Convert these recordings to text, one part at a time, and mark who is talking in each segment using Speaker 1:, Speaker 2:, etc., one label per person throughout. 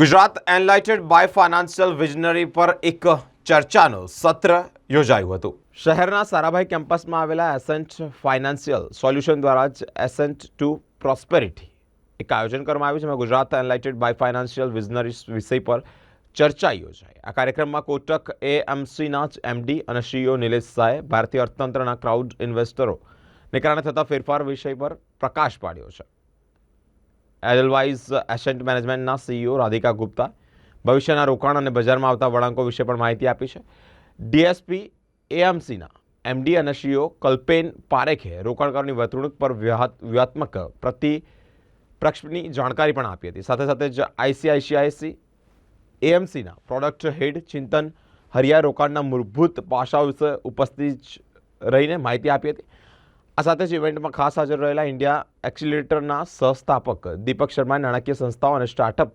Speaker 1: Gujarat enlightened by financial visionary પર એક ચર્ચાનું સત્ર યોજાયું હતું. શહેરના સારાભાઈ કેમ્પસમાં આવેલા એસેન્ટ ફાઇનાન્શિયલ સોલ્યુશન દ્વારા જ એસેન્ટ ટુ પ્રોસ્પેરિટી એક આયોજન કરવામાં આવ્યું છે. જેમાં Gujarat enlightened by financial visionary વિષય પર ચર્ચા યોજાઈ. આ કાર્યક્રમમાં કોટક એએમસીના જ એમડી અને સીઈઓ નિલેશ શાહે ભારતીય અર્થતંત્રના ક્રાઉડ ઇન્વેસ્ટરોને કારણે થતા ફેરફાર વિષય પર પ્રકાશ પાડ્યો છે. એડલવાઇઝ એસેન્ટ મેનેજમેન્ટના સીઈઓ રાધિકા ગુપ્તા ભવિષ્યના રોકાણ અને બજારમાં આવતા વળાંકો વિશે પણ માહિતી આપી છે. ડીએસપી, એએમસીના એમડી અને સીઓ કલ્પેન પારેખે રોકાણકારોની વર્તણૂક પર વ્યૂહાત- વ્યૂહાત્મક પ્રતિ પ્રક્ષની જાણકારી પણ આપી હતી. સાથે સાથે જ આઈસીઆઈસીઆઈસી, એએમસીના પ્રોડક્ટ હેડ ચિંતન હરિયા રોકાણના મૂળભૂત પાસાઓ વિશે ઉપસ્થિત રહીને માહિતી આપી હતી. આ સાથે જ ઇવેન્ટમાં ખાસ હાજર રહેલા ઇન્ડિયા એક્સિલેટરના સહસ્થાપક દીપક શર્માએ નાણાકીય સંસ્થાઓ અને સ્ટાર્ટઅપ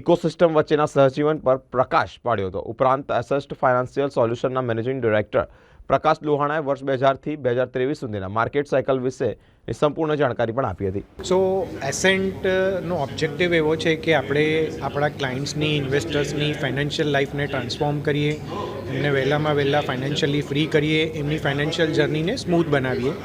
Speaker 1: ઇકોસિસ્ટમ વચ્ચેના સહજીવન પર પ્રકાશ પાડ્યો હતો. ઉપરાંત એસેસ્ટ ફાઇનાન્શિયલ સોલ્યુશનના મેનેજિંગ ડિરેક્ટર પ્રકાશ લોહાણાએ વર્ષ બે હજારથી બે હજાર ત્રેવીસ સુધીના માર્કેટ સાયકલ વિશેની સંપૂર્ણ જાણકારી પણ આપી હતી.
Speaker 2: સો એસેન્ટનો ઓબ્જેક્ટિવ એવો છે કે આપણે આપણા ક્લાયન્ટ્સની ઇન્વેસ્ટર્સની ફાઇનાન્શિયલ લાઈફને ટ્રાન્સફોર્મ કરીએ, એમને વહેલામાં વહેલા ફાઇનાન્શિયલી ફ્રી કરીએ, એમની ફાઇનાન્શિયલ જર્નીને સ્મૂથ બનાવીએ.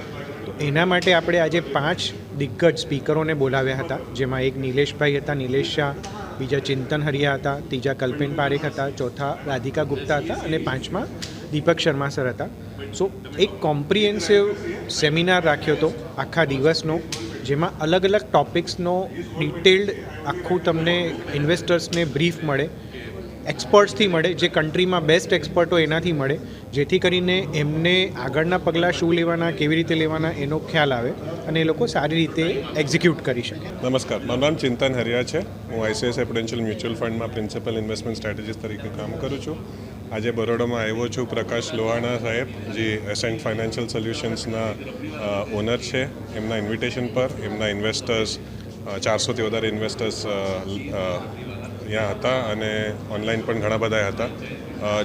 Speaker 2: તો એના માટે આપણે આજે પાંચ દિગ્ગજ સ્પીકરોને બોલાવ્યા હતા. જેમાં એક નિલેશભાઈ હતા, નિલેશ શાહ, બીજા ચિંતન હરિયા હતા, ત્રીજા કલ્પેન પારેખ હતા, ચોથા રાધિકા ગુપ્તા હતા અને પાંચમા દીપક શર્મા સર હતા. સો એક કોમ્પ્રિહેન્સિવ સેમિનાર રાખ્યો હતો આખા દિવસનો, જેમાં અલગ અલગ ટોપિક્સનો ડિટેલ્ડ આખું તમને ઇન્વેસ્ટર્સને બ્રીફ મળે. એક્સપર્ટ્સથી મળે, જે કન્ટ્રીમાં બેસ્ટ એક્સપર્ટ હોય એનાથી મળે, જેથી કરીને એમને આગળના પગલાં શું લેવાના, કેવી રીતે લેવાના, એનો ખ્યાલ આવે અને એ લોકો સારી રીતે એક્ઝિક્યુટ કરી શકે.
Speaker 3: નમસ્કાર, મારું નામ ચિંતન હરિયા છે. હું આઈસીઆઈસીઆઈ પ્રુડેન્શિયલ મ્યુચ્યુઅલ ફંડમાં પ્રિન્સિપલ ઇન્વેસ્ટમેન્ટ સ્ટ્રેટેજીસ તરીકે કામ કરું છું. આજે બરોડામાં આવ્યો છું પ્રકાશ લોહાણા સાહેબ, જે એસેન્ટ ફાઇનાન્શિયલ સોલ્યુશન્સના ઓનર છે. એમના ઇન્વિટેશન પર એમના ઇન્વેસ્ટર્સ ચારસોથી વધારે ઇન્વેસ્ટર્સ અહીંયા હતા અને ઓનલાઈન પણ ઘણા બધા હતા.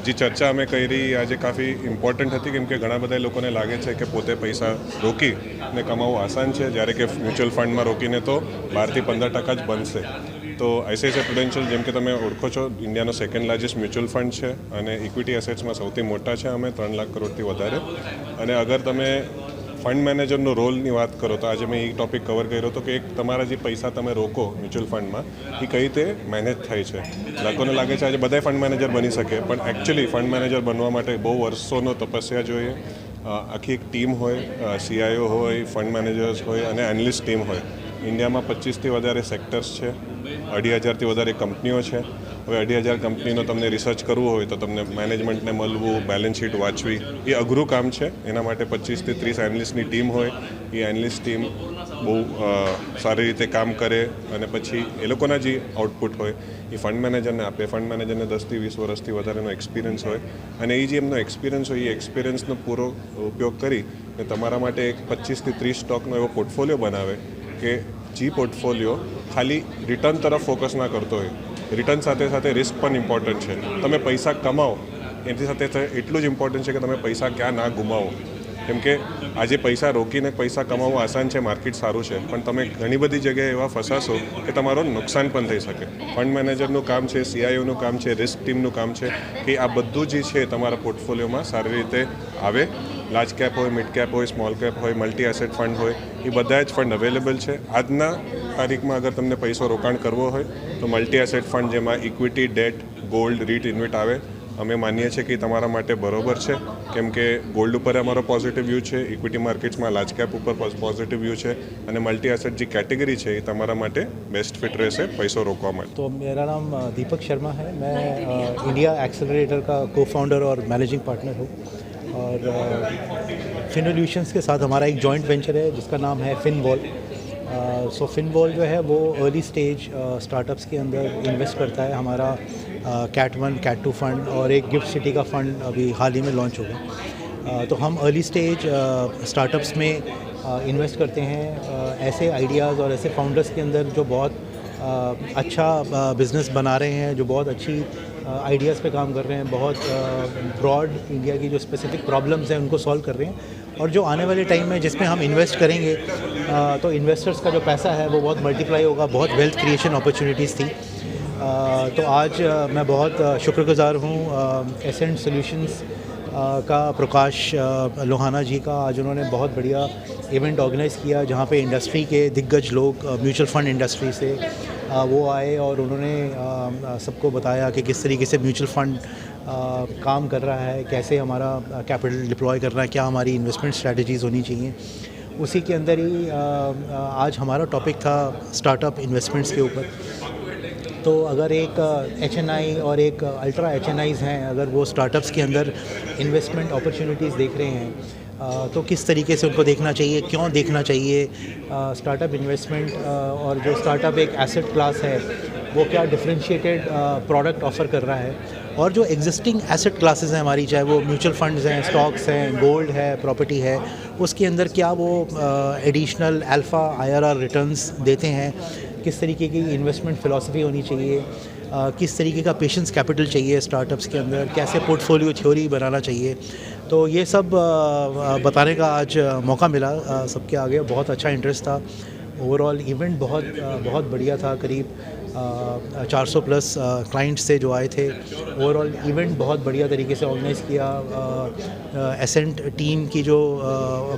Speaker 3: જે ચર્ચા અમે કરી આજે કાફી ઇમ્પોર્ટન્ટ હતી કેમ કે ઘણા બધા લોકોને લાગે છે કે પોતે પૈસા રોકી ને કમાવવું આસાન છે. જ્યારે કે મ્યુચ્યુઅલ ફંડમાં રોકીને તો બારથી પંદર ટકા જ બનશે. તો આઈસીઆઈસીઆઈ પ્રુડેન્શિયલ જેમ કે તમે ઓળખો છો ઇન્ડિયાનો સેકન્ડ લાર્જેસ્ટ મ્યુચ્યુઅલ ફંડ છે અને ઇક્વિટી એસેટ્સમાં સૌથી મોટા છે. અમે ત્રણ લાખ કરોડથી વધારે. અને અગર તમે ફંડ મેનેજરનો રોલની વાત કરો તો આજે મેં એ ટોપિક કવર કર્યો હતો કે એક તમારા જે પૈસા તમે રોકો મ્યુચ્યુઅલ ફંડમાં એ કઈ રીતે મેનેજ થાય છે. લોકોને લાગે છે આજે બધાય ફંડ મેનેજર બની શકે, પણ એકચ્યુઅલી ફંડ મેનેજર બનવા માટે બહુ વર્ષોનો તપસ્યા જોઈએ. આખી એક ટીમ હોય સીઆઈઓ હોય ફંડ મેનેજર્સ હોય અને એનાલિસ્ટ ટીમ હોય. ઇન્ડિયામાં પચીસથી વધારે સેક્ટર્સ છે, અઢી હજારથી વધારે કંપનીઓ છે. હવે અઢી હજાર કંપનીનો તમને રિસર્ચ કરવું હોય તો તમને મેનેજમેન્ટને મળવું બેલેન્સ શીટ વાંચવી, એ અઘરું કામ છે. એના માટે પચીસથી ત્રીસ એનાલિસ્ટની ટીમ હોય. એ એનાલિસ્ટ ટીમ બહુ સારી રીતે કામ કરે અને પછી એ લોકોના જે આઉટપુટ હોય, એ ફંડ મેનેજરને આપે. ફંડ મેનેજરને દસથી વીસ વર્ષથી વધારેનો એક્સપિરિયન્સ હોય. અને એ જે એમનો એક્સપિરિયન્સ હોય એ એક્સપિરિયન્સનો પૂરો ઉપયોગ કરી ને તમારા માટે એક પચીસથી ત્રીસ સ્ટોકનો એવો પોર્ટફોલિયો બનાવે કે જે પોર્ટફોલિયો ખાલી રિટર્ન તરફ ફોકસ ના કરતો હોય. રિટર્ન સાથે સાથે રિસ્ક પણ ઇમ્પોર્ટન્ટ છે. તમે પૈસા કમાઓ એની સાથે સાથે એટલું જ ઇમ્પોર્ટન્ટ છે કે તમે પૈસા ક્યાં ના ગુમાવો. કેમ કે આજે પૈસા રોકીને પૈસા કમાવવું આસાન છે, માર્કેટ સારું છે, પણ તમે ઘણી બધી જગ્યાએ એવા ફસાશો કે તમારો નુકસાન પણ થઈ શકે. ફંડ મેનેજરનું કામ છે સીઆઈઓનું કામ છે રિસ્ક ટીમનું કામ છે, કે આ બધું જે છે તમારા પોર્ટફોલિયોમાં સારી રીતે આવે. લાર્જ કેપ હોય મિડ કેપ હોય સ્મોલ કેપ હોય મલ્ટી એસેટ ફંડ હોય એ બધા જ ફંડ અવેલેબલ છે આજના તારીખમાં અગર તમને પૈસો રોકાણ કરવો હોય તો મલ્ટી એસેટ ફંડ જેમાં equity debt gold REIT InvIT આવે અમે માનીએ છીએ કે તમારા માટે બરોબર છે કેમ કે ગોલ્ડ ઉપર અમારો પોઝિટિવ વ્યૂ છે ઇક્વિટી માર્કેટ્સમાં લાર્જ કેપ ઉપર પોઝિટિવ વ્યૂ છે અને મલ્ટી એસેટ જે કેટેગરી છે એ તમારા માટે બેસ્ટ ફિટ રહેશે પૈસો રોકવા માટે
Speaker 4: तो मेरा नाम अ, दीपक शर्मा है मैं अ, इंडिया एक्सेलरेटर का को फाउंडर और मैनेजिंग पार्टनर हूँ और फिनोल्यूशंस के साथ हमारा एक जॉइंट वेंचर है, जिसका नाम है फिनवॉल सो फिनवॉल जो है, वो अर्ली स्टेज स्टार्टअप्स के अंदर इन्वेस्ट करता है हमारा cat one cat two fund और एक गिफ्ट सिटी का फंड अभी हाल ही में लॉन्च हो गया. तो हम अर्ली स्टेज स्टार्टअप्स में इन्वेस्ट करते हैं ऐसे आइडियाज़ और ऐसे फाउंडर्स के अंदर जो बहुत अच्छा बिज़नेस बना रहे हैं, जो बहुत अच्छी आइडियाज़ पे काम कर रहे हैं बहुत ब्रॉड इंडिया की जो स्पेसिफिक प्रॉब्लम्स हैं उनको सॉल्व कर रहे हैं। और जो आने वाले टाइम में जिसमें हम इन्वेस्ट करेंगे अ, तो इन्वेस्टर्स का जो पैसा है वो बहुत मल्टीप्लाई होगा बहुत वेल्थ क्रिएशन अपॉर्चुनिटीज़ थी। अ, तो आज मैं बहुत शुक्रगुजार हूँ एसेंट सॉल्यूशंस का प्रकाश लोहाना जी का। आज उन्होंने बहुत बढ़िया इवेंट ऑर्गेनाइज़ किया जहाँ पे इंडस्ट्री के दिग्गज लोग म्यूचुअल फंड इंडस्ट्री से वो आए और उन्होंने सबको बताया कि किस तरीके से म्यूचुअल फंड काम कर रहा है कैसे हमारा कैपिटल डिप्लॉय करना है क्या हमारी इन्वेस्टमेंट स्ट्रैटेजीज़ होनी चाहिए। उसी के अंदर ही अ, आज हमारा टॉपिक था स्टार्टअप इन्वेस्टमेंट्स के ऊपर। तो अगर एक एच एन आई और एक अल्ट्रा एच एन आईज़ हैं अगर वो स्टार्टअप्स के अंदर इन्वेस्टमेंट अपॉर्चुनिटीज़ देख रहे हैं तो किस तरीके से उनको देखना चाहिए, क्यों देखना चाहिए? स्टार्टअप इन्वेस्टमेंट और जो स्टार्टअप एक एसेट क्लास है, वो क्या डिफ्रेंशिएटेड प्रोडक्ट ऑफ़र कर रहा है? और जो एग्जिस्टिंग एसेट क्लासेस हैं हमारी, चाहे वो म्यूचुअल फंड्स हैं स्टॉक्स हैं गोल्ड है प्रॉपर्टी है, उसके अंदर क्या वो एडिशनल अल्फ़ा आईआरआर रिटर्न्स देते हैं? किस तरीके की इन्वेस्टमेंट फ़िलासफ़ी होनी चाहिए? अ, किस तरीके का पेशेंस कैपिटल चाहिए स्टार्टअप्स के अंदर? कैसे पोर्टफोलियो थ्योरी बनाना चाहिए? तो ये सब अ, बताने का आज मौका मिला सबके आगे। बहुत अच्छा इंटरेस्ट था। ओवरऑल इवेंट बहुत बहुत बढ़िया था। करीब चार सौ प्लस क्लाइंट्स थे जो आए थे। ओवरऑल इवेंट बहुत बढ़िया तरीके से ऑर्गेनाइज़ किया। एसेंट टीम की जो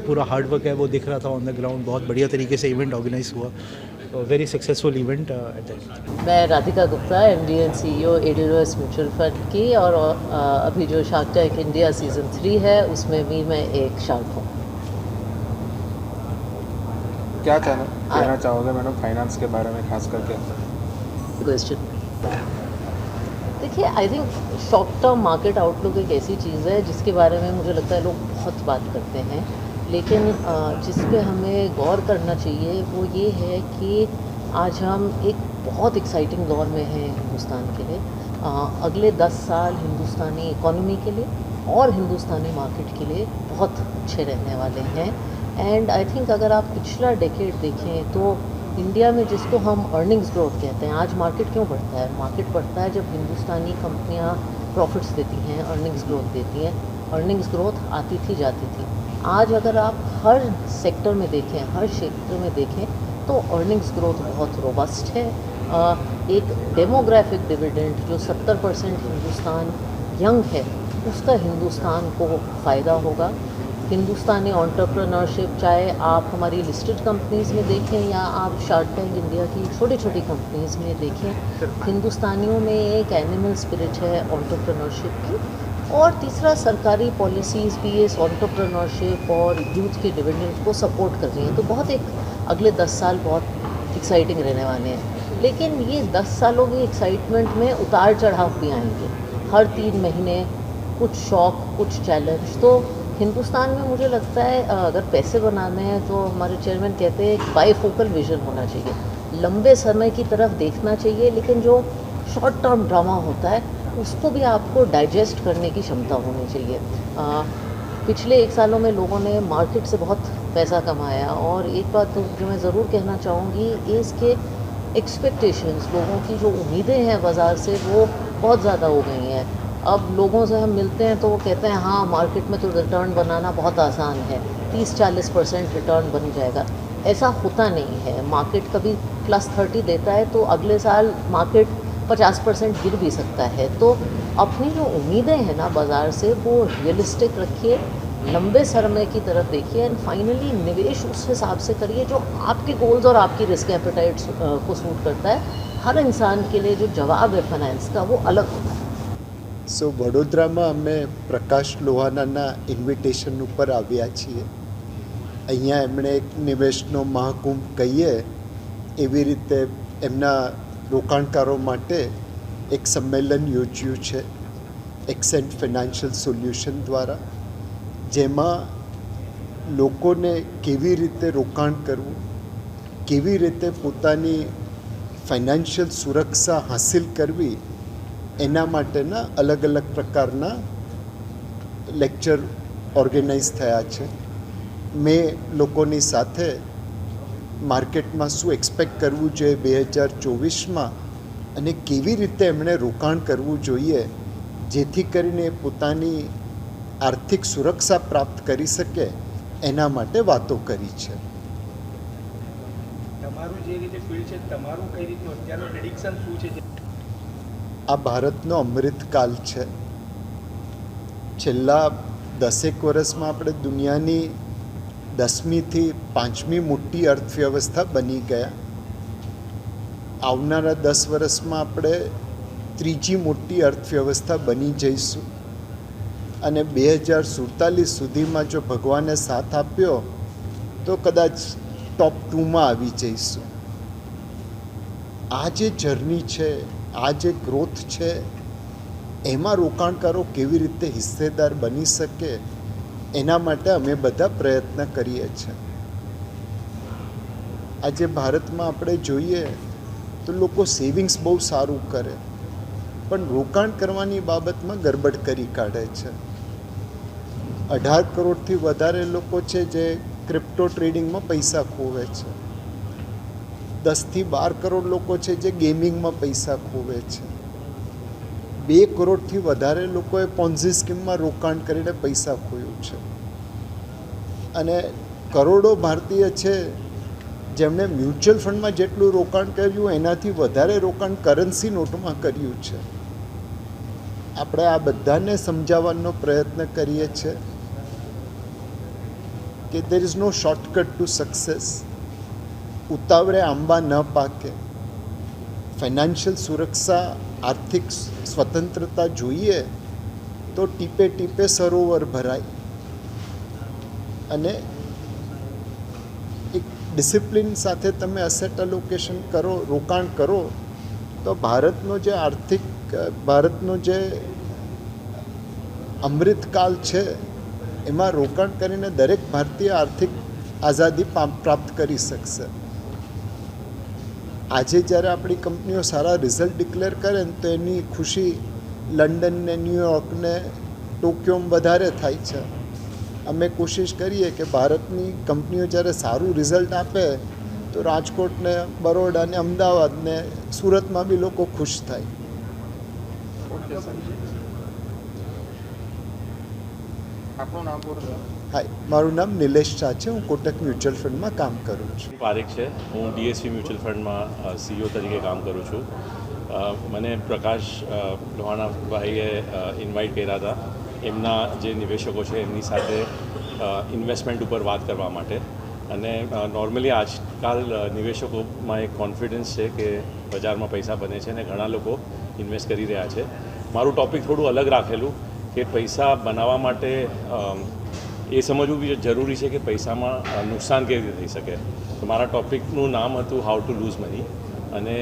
Speaker 4: पूरा हार्डवर्क है वो दिख रहा था ऑन द ग्राउंड बहुत बढ़िया तरीके से इवेंट ऑर्गेनाइज हुआ। Very successful event at that
Speaker 5: मैं Radhika Gupta M D and CEO Edelweiss mutual fund की और अ, अभी जो shark tank India season three है उसमें भी मैं एक शार्क हूँ।
Speaker 6: क्या कहना कहना चाहोगे मैडम फाइनेंस के बारे में खास करके?
Speaker 5: क्वेश्चन देखिए I think short term market outlook एक ऐसी चीज़ है जिसके बारे में मुझे लगता है लोग बहुत बात करते हैं। लेकिन जिस पे हमें गौर करना चाहिए वो ये है कि आज हम एक बहुत एक्साइटिंग दौर में हैं हिंदुस्तान के लिए। अ, अगले दस साल हिंदुस्तानी इकोनॉमी के लिए और हिंदुस्तानी मार्केट के लिए बहुत अच्छे रहने वाले हैं। एंड आई थिंक अगर आप पिछला डेकेड देखें तो इंडिया में जिसको हम अर्निंग्स ग्रोथ कहते हैं आज मार्केट क्यों बढ़ता है? मार्केट बढ़ता है जब हिंदुस्तानी कंपनियाँ प्रॉफिट्स देती हैं अर्निंग्स ग्रोथ देती हैं। अर्निंग्स ग्रोथ आती थी जाती थी। आज अगर आप हर सेक्टर में देखें हर क्षेत्र में देखें तो अर्निंग्स ग्रोथ बहुत रोबस्ट है। एक डेमोग्राफिक डिविडेंड जो 70 परसेंट हिंदुस्तान यंग है उसका हिंदुस्तान को फ़ायदा होगा। हिंदुस्तानी ऑन्टरप्रनरशिप चाहे आप हमारी लिस्टेड कंपनीज़ में देखें या आप शार्क टैंक इंडिया की छोटी छोटी कंपनीज़ में देखें हिंदुस्तानियों में एक एनिमल स्पिरिट है ऑन्टरप्रनरशिप की। और तीसरा, सरकारी पॉलिसीज़ भी इस ऑन्टरप्रनरशिप और यूथ के डिविडेंड को सपोर्ट कर रही हैं। तो बहुत एक अगले दस साल बहुत एक्साइटिंग रहने वाले हैं। लेकिन ये दस सालों की एक्साइटमेंट में उतार चढ़ाव भी आएँगे। हर तीन महीने कुछ शौक, कुछ चैलेंज तो हिंदुस्तान में मुझे लगता है अगर पैसे बनाने हैं तो हमारे चेयरमैन कहते हैं एक बाईफोकल विजन होना चाहिए। लंबे समय की तरफ़ देखना चाहिए, लेकिन जो शॉर्ट टर्म ड्रामा होता है उसको भी आपको डाइजेस्ट करने की क्षमता होनी चाहिए। अ, पिछले एक सालों में लोगों ने मार्केट से बहुत पैसा कमाया और एक बात तो जो मैं ज़रूर कहना चाहूँगी इसके एक्सपेक्टेशंस लोगों की जो उम्मीदें हैं बाज़ार से वो बहुत ज़्यादा हो गई हैं। अब लोगों से हम मिलते हैं तो वो कहते हैं हाँ मार्केट में तो रिटर्न बनाना बहुत आसान है। 30-40 परसेंट रिटर्न बन जाएगा। ऐसा होता नहीं है। मार्केट कभी प्लस थर्टी देता है तो अगले साल मार्केट 50 परसेंट गिर भी सकता है तो अपनी जो उम्मीदें हैं ना बाज़ार से वो रियलिस्टिक रखिए लंबे समय की तरफ देखिए एंड फाइनली निवेश उस हिसाब से करिए जो आपके गोल्स और आपकी रिस्क एपेटाइट को सूट करता है हर इंसान के लिए जो जवाब है फाइनेंस का वो अलग होता है
Speaker 7: સો વડોદરામાં અમે પ્રકાશ લોહાનાના ઇન્વિટેશન ઉપર આવ્યા છીએ અહીંયા એમણે એક નિવેશનો મહાકુંભ કહીએ એવી રીતે એમના રોકાણકારો માટે એક સંમેલન યોજ્યું છે એક્સેન્ટ ફિનાન્શિયલ સોલ્યુશન દ્વારા જેમાં લોકોને કેવી રીતે રોકાણ કરવું કેવી રીતે પોતાની ફાઇનાન્શિયલ સુરક્ષા હાંસિલ કરવી એના માટેના અલગ અલગ પ્રકારના લેક્ચર ઓર્ગેનાઇઝ થયા છે મેં લોકોની સાથે માર્કેટમાં શું એક્સપેક્ટ કરવું જોઈએ બે હજાર ચોવીસમાં અને કેવી રીતે એમણે રોકાણ કરવું જોઈએ જેથી કરીને પોતાની આર્થિક સુરક્ષા પ્રાપ્ત કરી શકે એના માટે વાતો કરી છે.
Speaker 8: તમારું જે રીતે ફિલ્ડ છે તમારું કઈ રીતનું? અત્યારનું પ્રિડિક્શન શું છે?
Speaker 7: આ ભારતનો અમૃતકાલ છે. છેલ્લા દસેક વર્ષમાં આપણે દુનિયાની દસમીથી પાંચમી મોટી અર્થવ્યવસ્થા બની ગયા. આવનારા દસ વર્ષમાં આપણે ત્રીજી મોટી અર્થવ્યવસ્થા બની જઈશું. અને બે હજાર સુડતાલીસ સુધીમાં જો ભગવાને સાથ આપ્યો, તો કદાચ ટોપ ટુમાં આવી જઈશું. આ જે જર્ની છે, આ જે ગ્રોથ છે, એમાં રોકાણકારો કેવી રીતે હિસ્સેદાર બની શકે એના માટે અમે બધા પ્રયત્ન કરીએ છીએ. આજે ભારતમાં આપણે જોઈએ તો લોકો સેવિંગ્સ બહુ સારું કરે, પણ રોકાણ કરવાની બાબતમાં ગરબડ કરી કાઢે છે. અઢાર કરોડથી વધારે લોકો છે જે ક્રિપ્ટો ટ્રેડિંગમાં પૈસા ખોવે છે. દસથી બાર કરોડ લોકો છે જે ગેમિંગમાં પૈસા ખોવે છે. બે કરોડથી વધારે લોકોએ પોન્ઝી સ્કીમમાં રોકાણ કરીને પૈસા ખોયું છે. અને કરોડો ભારતીય છે, જેમણે મ્યુચ્યુઅલ ફંડમાં જેટલું રોકાણ કર્યું, એનાથી વધારે રોકાણ કરન્સી નોટમાં કર્યું છે. આપણે આ બધાને સમજાવવાનો પ્રયત્ન કરીએ છીએ કે there is no shortcut to success ઉતાવળે આંબા ન પાકે. ફાઇનાન્શિયલ સુરક્ષા આર્થિક સ્વતંત્રતા જોઈએ તો ટીપે ટીપે સરોવર ભરાય. અને એક ડિસિપ્લિન સાથે તમે અસેટ અલોકેશન કરો, રોકાણ કરો, તો ભારતનો જે આર્થિક, ભારતનો જે અમૃતકાલ છે, એમાં રોકાણ કરીને દરેક ભારતીય આર્થિક આઝાદી પ્રાપ્ત કરી શકશે. આજે જ્યારે આપણી કંપનીઓ સારા રિઝલ્ટ ડિક્લેર કરે ને તો એની ખુશી લંડન ને ટોક્યોમાં વધારે થાય છે. અમે કોશિશ કરીએ કે ભારતની કંપનીઓ જ્યારે સારું રિઝલ્ટ આપે તો રાજકોટને બરોડાને બરોડા ને અમદાવાદ સુરતમાં બી લોકો ખુશ થાય.
Speaker 6: આપણું નામ
Speaker 7: હાય, મારું નામ નિલેશ શાહ છે, હું કોટક મ્યુચ્યુઅલ ફંડમાં કામ કરું છું.
Speaker 8: પારેખ છે, હું ડીએસસી મ્યુચ્યુઅલ ફંડમાં સીઈઓ તરીકે કામ કરું છું. મને પ્રકાશ લોહાણાભાઈએ ઇન્વાઇટ કર્યા હતા. એમના જે નિવેશકો છે, એમની સાથે ઇન્વેસ્ટમેન્ટ ઉપર વાત કરવા માટે. અને નોર્મલી આજકાલ નિવેશકોમાં એક કોન્ફિડન્સ છે કે બજારમાં પૈસા બને છે અને ઘણા લોકો ઇન્વેસ્ટ કરી રહ્યા છે. મારું ટૉપિક થોડું અલગ રાખેલું, કે પૈસા બનાવવા માટે એ સમજવું બીજું જરૂરી છે કે પૈસામાં નુકસાન કેવી રીતે થઈ શકે. તો મારા ટૉપિકનું નામ હતું હાઉ ટુ લૂઝ મની અને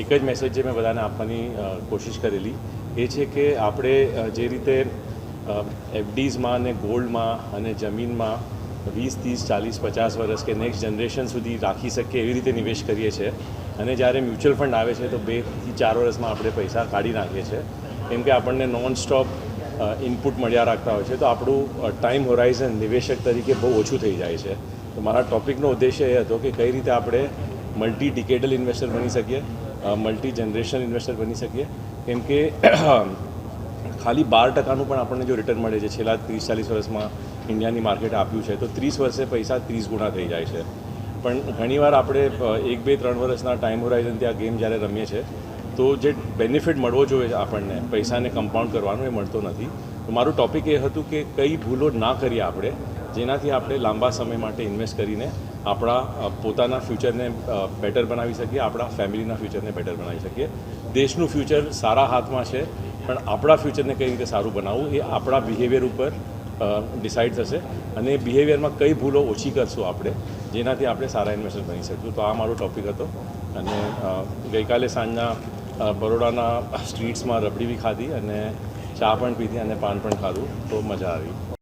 Speaker 8: એક જ મેસેજ જે મેં બધાને આપવાની કોશિશ કરેલી, એ છે કે આપણે જે રીતે એફડીઝમાં અને ગોલ્ડમાં અને જમીનમાં વીસ, ત્રીસ, ચાલીસ, પચાસ વર્ષ કે નેક્સ્ટ જનરેશન સુધી રાખી શકીએ એવી રીતે નિવેશ કરીએ છીએ. અને જ્યારે મ્યુચ્યુઅલ ફંડ આવે છે તો બેથી ચાર વર્ષમાં આપણે પૈસા કાઢી નાખીએ છીએ. કેમ કે આપણને નોન સ્ટોપ ઇનપુટ મળ્યા રાખતા હોય છે, તો આપણું ટાઈમ હોરાઇઝન નિવેશક તરીકે બહુ ઓછું થઈ જાય છે. તો મારા ટૉપિકનો ઉદ્દેશ્ય એ હતો કે કઈ રીતે આપણે મલ્ટી ડિકેડલ ઇન્વેસ્ટર બની શકીએ મલ્ટી જનરેશન ઇન્વેસ્ટર બની શકીએ. કેમ કે ખાલી બાર ટકાનું પણ આપણને જો રિટર્ન મળે છે, છેલ્લા ત્રીસ ચાલીસ વર્ષમાં ઇન્ડિયાની માર્કેટ આપ્યું છે, તો ત્રીસ વર્ષે પૈસા ત્રીસ ગુણા થઈ જાય છે. પણ ઘણીવાર આપણે એક બે ત્રણ વર્ષના ટાઈમ હોરાઇઝન ત્યાં ગેમ જ્યારે રમીએ છીએ તો જે બેનિફિટ મળવો જોઈએ આપણને, પૈસાને કમ્પાઉન્ડ કરવાનો એ મળતો નથી. તો મારું ટૉપિક એ હતું કે કઈ ભૂલો ના કરીએ આપણે, જેનાથી આપણે લાંબા સમય માટે ઇન્વેસ્ટ કરીને આપણા પોતાના ફ્યુચરને બેટર બનાવી શકીએ, આપણા ફેમિલીના ફ્યુચરને બેટર બનાવી શકીએ. દેશનું ફ્યુચર સારા હાથમાં છે, પણ આપણા ફ્યુચરને કઈ રીતે સારું બનાવવું એ આપણા બિહેવિયર ઉપર ડિસાઇડ થશે. અને બિહેવિયરમાં કઈ ભૂલો ઓછી કરશું આપણે, જેનાથી આપણે સારા ઇન્વેસ્ટર બની શકીશું. તો આ મારો ટૉપિક હતો. અને ગઈકાલે સાંજના બરોડાના સ્ટ્રીટ્સમાં રબડી બી ખાધી અને ચા પણ પીધી અને પાન પણ ખાધું. તો મજા આવી.